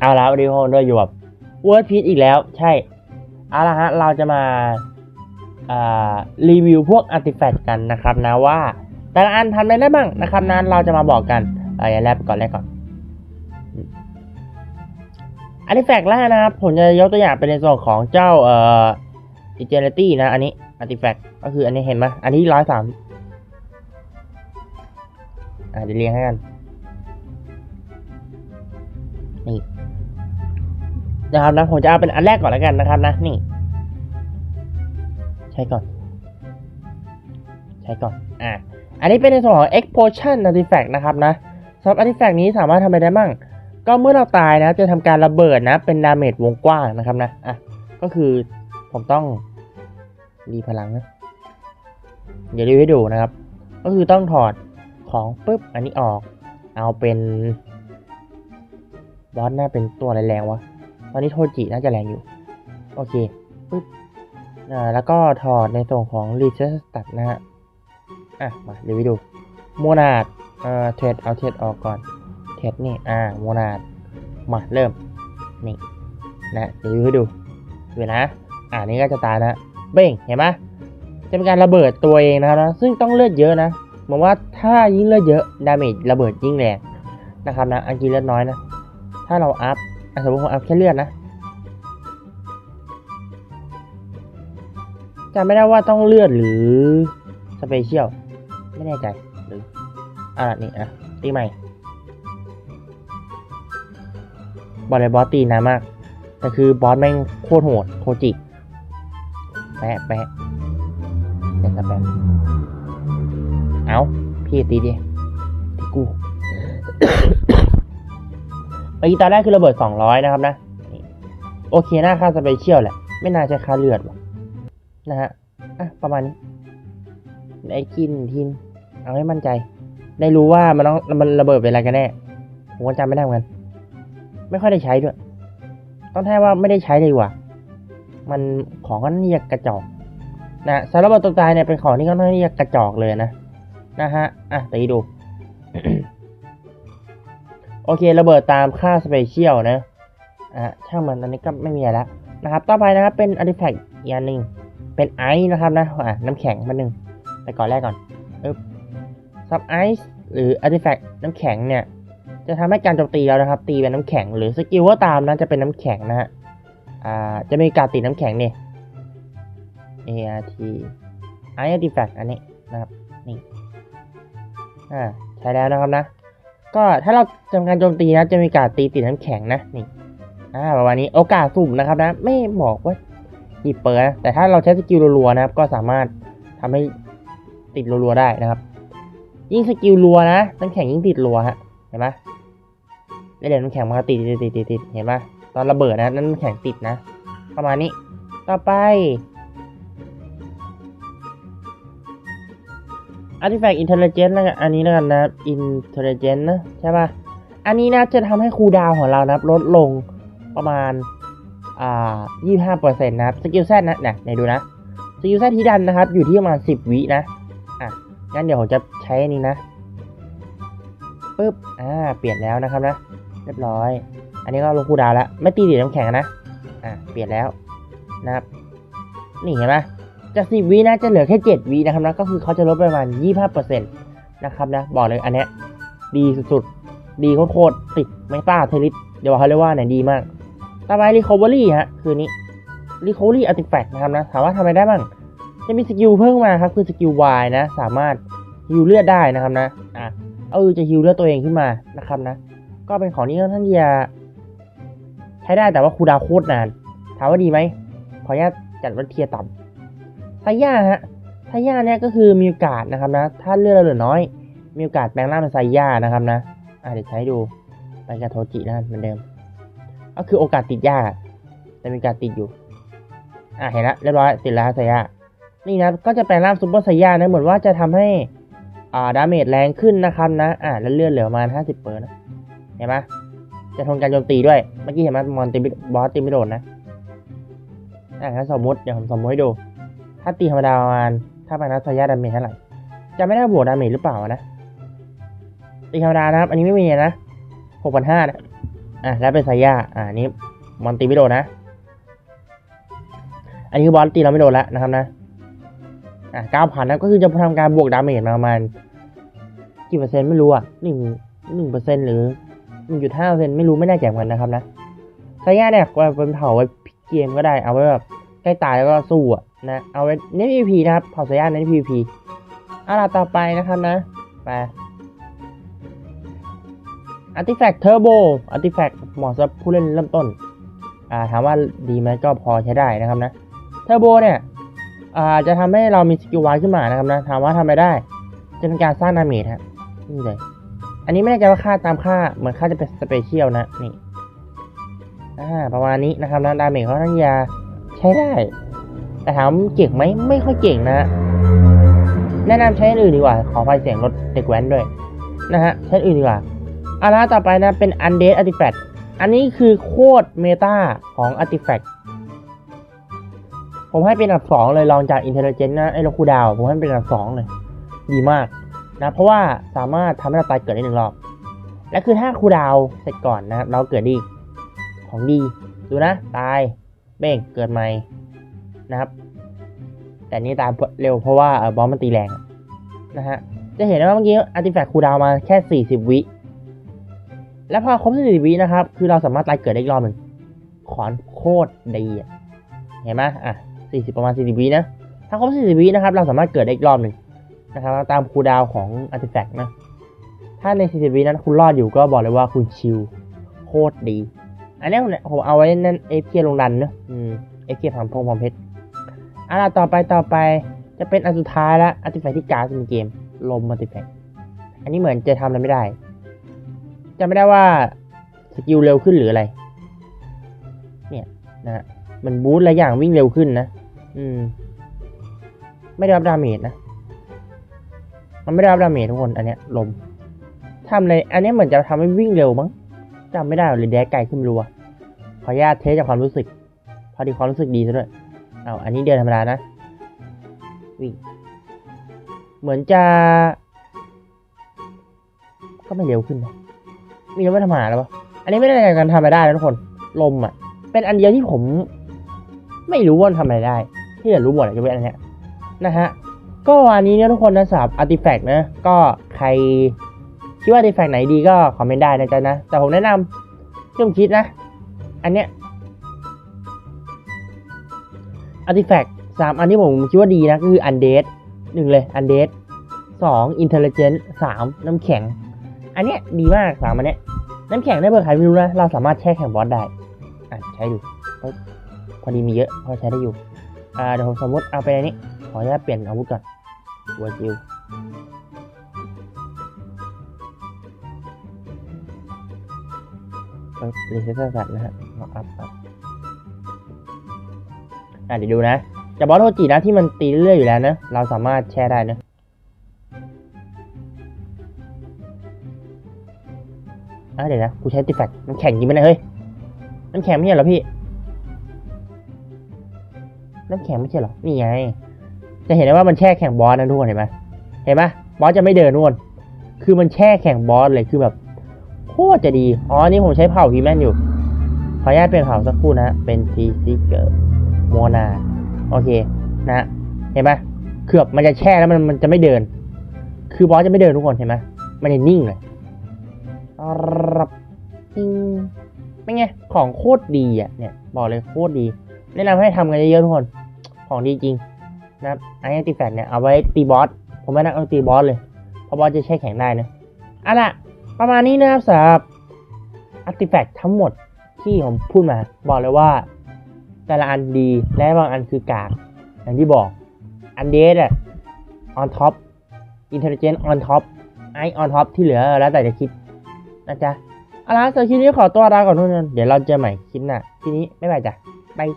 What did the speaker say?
เอาละวันนี้ผมด้วยอยู่แบบเวิร์ดพีทอีกแล้ว ใช่เอาละฮะเราจะมาอารีวิวพวกอาร์ติแฟกต์กันนะครับนะว่าแต่ละอันทำอะไรได้บ้างนะครับนั้นเราจะมาบอกกันอาอย่าแรกก่อนแรกก่อนอาร์ติแฟกต์แรกนะครับผมจะยกตัวอย่างเป็นในส่วนของเจ้าเอ่ออิเจเนตี้นะ อันนี้อาร์ติแฟกต์ก็คืออันนี้เห็นไหมอันนี้ร้อยสามอ่าเดี๋ยวเรียงให้กันนี่ นะครับนะผมจะเอาเป็นอันแรกก่อนแล้วกันนะครับนะนี่ ใช้ก่อน ใช้ก่อนอ่าอันนี้เป็นในส่วนของ explosion artifact นะครับนะสำหรับ artifact นี้สามารถทำอะไรได้บ้างก็เมื่อเราตายนะจะทำการระเบิดนะ เป็นดาเมจวงกว้างนะครับนะอะก็คือผมต้องรีพลังนะเดี๋ยวรีให้ดูนะครับ ก็คือต้องถอดของปุ๊บอันนี้ออก เอาเป็นบอสน่าเป็นตัวอะไรแรงวะ ตอนนี้โทจิน่าจะแรงอยู่ โอเคปึ๊บอ่าแล้วก็ถอดในส่วนของ r e s e t Stat นะฮะ อะ มาเดี๋ยวไปดู โมนาดเอ่อเทรดเอาเทรดออกก่อน เทรดนี่ อ่า โมนาดมาเริ่ม นี่ นะเดี๋ยวให้ดูดูนะ อ่านี่ก็จะตายนะ เบ้งเห็นไหมจะเป็นการระเบิดตัวเองนะครับนะ ซึ่งต้องเลือดเยอะนะบอกว่าถ้ายิ่งเลือดเยอะ ดาเมจระเบิดยิ่งแรงนะครับนะ อันกีเลือดน้อยนะ ถ้าเราอัพ สมมติผมอัพแค่เลือดนะจำไม่ได้ว่าต้องเลือดหรือสเปเชียลไม่แน่ใจหรืออะนี่อะตีใหม่บอลเลยบอสตีนานมาก แต่คือบอสแม่งโคตรโหดโคจิแปะแปะเดี๋ยวจะแปะเอาพี่ตีดิตีกู เมื่อกี้ตอนแรกคือระเบิด 200 นะครับนะ โอเคน่าค่าสเปเชียลแหละ ไม่น่าใช่ค่าเลือดหรอกนะฮะ อะ ประมาณนี้ได้กินทีม เอาให้มั่นใจ ได้รู้ว่ามันต้องมันระเบิดเป็นอะไรกันแน่ ผมก็จำไม่ได้เหมือนกัน ไม่ค่อยได้ใช้ด้วย ต้องแท้ว่าไม่ได้ใช้เลยว่ามันของก็นี่กระจอกนะสารระเบิดตัวตายเนี่ยเป็นของที่ก็นี่กระจอกเลยนะ นะฮะ อะตีดู โอเคระเบิดตามค่าสเปเชียลนะอะช่างมันอันนี้ก็ไม่มีอะไรแล้วนะครับ ต่อไปนะครับเป็นอาร์ติแฟกต์อีกอันหนึ่งเป็นไอซ์นะครับนะอะน้ำแข็งมาหนึ่งไปก่อนแรกก่อนอึ๊บซับไอซ์หรืออาร์ติแฟกต์น้ำแข็งเนี่ย จะทำให้การโจมตีเรานะครับ ตีเป็นน้ำแข็งหรือสกิลว่าตามนะจะเป็นน้ำแข็งนะฮะอ่าจะมีการติดน้ำแข็งเนี่ย ART Ice Artifact อันนี้นะครับนี่อ่าใช้แล้วนะครับนะ ก็ถ้าเราทำการโจมตีนะ จะมีการตีติดน้ำแข็งนะนี่อ่าประมาณนี้โอกาสสุ่มนะครับนะ ไม่บอกว่ากี่เปอร์นะแต่ถ้าเราใช้สกิลรัวๆนะครับ ก็สามารถทำให้ติดรัวๆได้นะครับ ยิ่งสกิลรัวนะน้ำแข็งยิ่งติดรัวฮะเห็นไหมได้เดี๋ยวน้ำแข็งมันก็ติดติดติดติดเห็นไหมตอนระเบิดนะนั่นน้ำแข็งติดนะ ประมาณนี้ ต่อไป Artifact Intelligence แล้วกันอันนี้แล้วกันนะ Intelligence นะใช่ป่ะ อันนี้นะจะทำให้คูลดาวของเรานะครับลดลงประมาณอ่า25%นะครับสกิลแซดนะเนี่ยไหนดูนะสกิลแซดที่ดันนะครับ อยู่ที่ประมาณ 10 วินะอะงั้นเดี๋ยวผมจะใช้อันนี้นะปึ๊บอ่าเปลี่ยนแล้วนะครับนะ เรียบร้อย อันนี้ก็ลงคูลดาวแล้ว ไม่ตีดีน้ำแข็งนะอะเปลี่ยนแล้วนะครับ นี่เห็นไหม จากสิบวินะจะเหลือแค่เจ็ดวินะครับนะก็คือเขาจะลดไปประมาณยี่ห้าเปอร์เซ็นต์นะครับนะบอกเลยอันเนี้ยดีสุดๆ ดีโคตรๆติดไม่ป้าเทลิสเดี๋ยวบอกเขาเลยว่าไหนดีมากต่อไป recovery ฮะคือนี้ recovery artifact นะครับนะถามว่าทำอะไรได้บ้างจะมีสกิลเพิ่มมาครับคือสกิล Y นะ สามารถฮิวเลือดได้นะครับนะอะเออจะฮิวเลือดตัวเองขึ้นมานะครับนะ ก็เป็นของที่ค่อนข้างที่จะใช้ได้แต่ว่าคูดาวโคตรนาน ถามว่าดีไหมขออนุญาตจัดว่าเทียต่ำ ไซย่าฮะไซย่าเนี่ยก็คือมีโอกาสนะครับนะ ถ้าเลือดเราเหลือน้อย มีโอกาสแปลงร่างเป็นไซย่านะครับนะอะเดี๋ยวใช้ดูไปกับโทจินะเหมือนเดิม ก็คือโอกาสติดยากอะแต่มีโอกาสติดอยู่ อะเห็นละเรียบร้อยติดแล้วไซย่านี่นะก็จะแปลงร่างซุปเปอร์ไซย่านะเหมือนว่าจะทำให้อ่าดาเมจแรงขึ้นนะครับนะ อะแล้วเลือดเหลือประมาณห้าสิบเปอร์นะเห็นไหมจะทนการโจมตีด้วย เมื่อกี้เห็นไหมมอนตีไม่บอสตีไม่โดนนะอะงั้นสมมติเดี๋ยวผมสมมติให้ดู ถ้าตีธรรมดาประมาณถ้าเป็นนัทยาดาเมจเท่าไหร่จะไม่ได้บวกดาเมจหรือเปล่านะตีธรรมดานะครับ อันนี้ไม่มีนะหกพันห้านะอะแล้วเป็นไซย่าอ่านี้มอนตีไม่โดนนะ อันนี้คือบอลตีเราไม่โดนแล้วนะครับนะอะเก้าพันนะก็คือจะทำการบวกดาเมจมาประมาณกี่เปอร์เซ็นต์ไม่รู้อะหนึ่งหนึ่งเปอร์เซ็นต์หรือหนึ่งจุดห้าเปอร์เซ็นต์ไม่รู้ไม่แน่ใจเหมือนกันนะครับนะไซย่าเนี่ยก็เป็นเผาไว้พลิกเกมก็ได้เอาไว้แบบใกล้ตายแล้วก็สู้อะ นะเอาไว้เน้น PVP นะครับเผาไซย่าเน้น PVP อะล่ะต่อไปนะครับนะไป Artifact Turbo Artifact เหมาะสำหรับผู้เล่นเริ่มต้นอ่าถามว่าดีไหมก็พอใช้ได้นะครับนะ Turbo เนี่ยอ่าจะทำให้เรามีสกิลไวขึ้นมานะครับนะถามว่าทำอะไรได้จะเป็นการสร้างดาเมจฮะนี่เลยอันนี้ไม่แน่ใจว่าค่าตามค่าเหมือนค่าจะเป็นสเปเชียลนะนี่อ่าประมาณนี้นะครับนะดาเมจเขาทั้งยาใช้ได้ แต่ถามเก่งไหมไม่ค่อยเก่งนะฮะแนะนำใช้อันอื่นดีกว่า ขอไฟเสียงรถเด็กแว้นด้วย นะฮะ ใช้อันอื่นดีกว่าอาละต่อไปนะ เป็น Undead Artifact อันนี้คือโคตรเมตาของ Artifact ผมให้เป็นอันดับสองเลยลองจาก Intelligence นะ ไอ้ลงคูดาว ผมให้เป็นอันดับสองเลย ดีมากนะ เพราะว่าสามารถทำให้เราตายเกิดได้หนึ่งรอบ และคือถ้าคูดาวเสร็จก่อนนะ เราเกิดดี ของดี ดูนะ ตาย เบ้งเกิดใหม่ นะครับ แต่นี่ตายเร็วเพราะว่าบอสมันตีแรงนะฮะจะเห็นว่าเมื่อกี้ Artifact คูดาวมาแค่ 40 วิแล้วพอครบ40วินะครับ คือเราสามารถตายเกิดได้อีกรอบหนึ่งขอนโคตรดีอะเห็นไหมอะ 40 ประมาณ 40วินะถ้าครบ40วินะครับ เราสามารถเกิดได้อีกรอบหนึ่งนะครับตามคูดาวน์ของ Artifact นะถ้าใน 40วินั้นคุณรอดอยู่ก็บอกเลยว่าคุณชิลโคตรดี อันนี้ผมเอาไว้นั่นเอฟเคลงดันเนอะอืมเอฟเคทำพงพรมเพชร อะต่อไปต่อไปจะเป็นอันสุดท้ายละอาร์ติแฟกที่การ์ดในเกม ลมอาติแฟกอันนี้เหมือนจะทำอะไรไม่ได้จำไม่ได้ว่าสกิลเร็วขึ้นหรืออะไร เนี่ยนะมันบูสต์หลายอย่างวิ่งเร็วขึ้นนะ อืม ไม่ได้รับดาเมจนะ มันไม่ได้รับดาเมจทุกคน อันเนี้ย ลมทำอะไร อันนี้เหมือนจะทำให้วิ่งเร็วมั้งจำไม่ได้หรือแดกไกลขึ้นรู้อะขออนุญาตเทสจากความรู้สึก พอดีความรู้สึกดีซะด้วย เอาอันนี้เดินธรรมดานะ วิ่ง เหมือนจะ ก็ไม่เร็วขึ้นนะ มีรถไม่ทำหาแล้วปะอันนี้ไม่ได้การทำอะไรได้นะทุกคน ลมอะ เป็นอันเดียวที่ผม ไม่รู้ว่าทำอะไรได้ ที่เหลือรู้หมดอะจะเป็นอันเนี้ยนะฮะ ก็อันนี้เนี่ยทุกคนนะสำหรับอาร์ติแฟกต์นะ ก็ใครคิดว่าอาร์ติแฟกต์ไหนดีก็คอมเมนต์ได้นะจ๊ะนะ แต่ผมแนะนำที่ผมคิดนะ อันเนี้ย อาร์ติแฟกต์สามอันที่ผมคิดว่าดีนะคืออันเดสหนึ่งเลยอันเดสสองอินเทลเจนต์สามน้ำแข็ง อันเนี้ยดีมากสามอันเนี้ยน้ำแข็งได้เบอร์ใครไม่รู้นะเราสามารถแช่แข็งบอสได้อะใช้ดูพอดีมีเยอะพอใช้ได้อยู่อ่าเดี๋ยวผมสมมติเอาไปในนี้ ขออนุญาตเปลี่ยนอาวุธก่อนวัวจิวเอ้ยรีเซ็ตสัตว์นะฮะเอาอัพอัพ อะเดี๋ยวดูนะจะบอสโทจินะที่มันตีเรื่อยอยู่แล้วนะ เราสามารถแช่ได้นะอะเดี๋ยวนะกูใช้ติแฟกน้ำแข็งจริงไหมเนี่ยเฮ้ยน้ำแข็งไม่ใช่เหรอพี่น้ำแข็งไม่ใช่เหรอนี่ไง จะเห็นได้ว่ามันแช่แข่งบอสนะทุกคนเห็นไหมเห็นไหมบอสจะไม่เดินทุกคนคือมันแช่แข่งบอสเลยคือแบบโคตรจะดีอ๋อนี่ผมใช้เผ่าฮีแมนอยู่ขออนุญาตเปลี่ยนเผ่าสักครู่นะเป็นซีซิเกอร์ โมนา โอเค นะเห็นไหมคือบมันจะแช่แล้วมันมันจะไม่เดิน คือบอสจะไม่เดินทุกคนเห็นไหมมันจะนิ่งเลยรับจริงเป็นไง ของโคตรดีอะ เนี่ย บอกเลยโคตรดี แนะนำให้ทำกันเยอะๆทุกคน ของดีจริงนะครับไอแอนติแฟกเนี่ยเอาไว้ตีบอส ผมไม่นักเอาตีบอสเลย เพราะบอสจะแช่แข็งได้นะเอาล่ะ ประมาณนี้นะครับสำหรับอาร์ติแฟกทั้งหมดที่ผมพูดมา บอกเลยว่า แต่ละอันดีและบางอันคือกากอย่างที่บอกอันเดสอะ on top intelligent on top i on top ที่เหลือแล้วแต่จะคิดนะจ๊ะเอาละสำหรับคลิปนี้ขอตัวลาก่อนทุกคนเดี๋ยวเราเจอใหม่คลิปหน้าทีนี้ไม่ไปจ้ะบาย